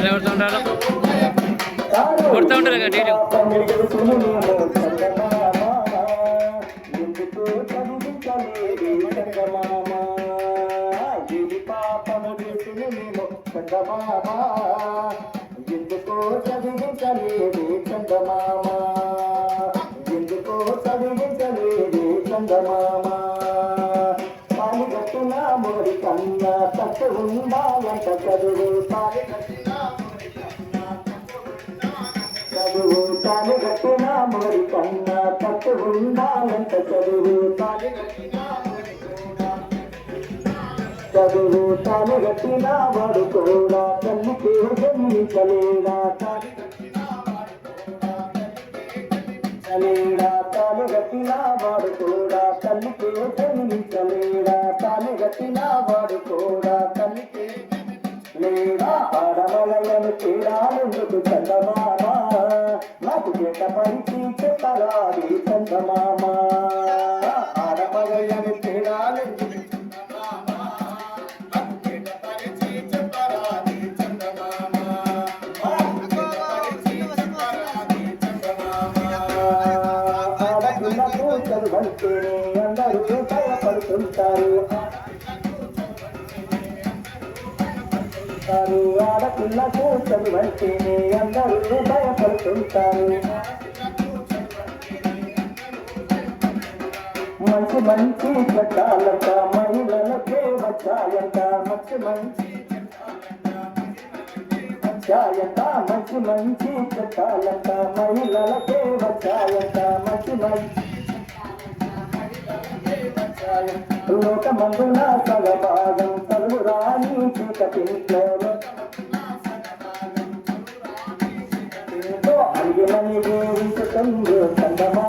ఎవరితో ఉండాలో కొడుతూ ఉంటారు కదా డైలీ ఎందుకో చదివించలేదు చందమామ ఎందుకో చదివించలేదు చందమామ. మొదటి కన్నా తట్టు ఉండాలంట చదువు తాలి చదువు తాలి కట్టిన మొదటి కన్నా తట్టు ఉండాలంట చదువు తాలి చదువు తాలి కట్టిన వాడు కూడా తల్లి పేరు జన్మించలేడా తాలి వాడు కూడా తల్లికి జన్మించలేడా తాను గట్టిన వాడు కూడా తల్లికి లేడా ఆడమలయను తీరాలెందుకు చందమామ? నాకు చేత పరిచి చెప్పరాది చందమామ. అందరూ చదువంటేనే అందరూ భయపడుతుంటారు. ఆడపిల్ల కూతురు చదువంటేనే అందరూ భయపడుతుంటారు. మంచి మంచి చట్టాలంట మహిళలకే వచ్చాయంట మంచి మంచి వచ్చాయంట మంచి మంచి చట్టాలంట మహిళలకే వచ్చాయంట మంచి మంచి లోకమందున సగభాగం తల్లు రాని అడిగినని దేవించుతుంది చందమా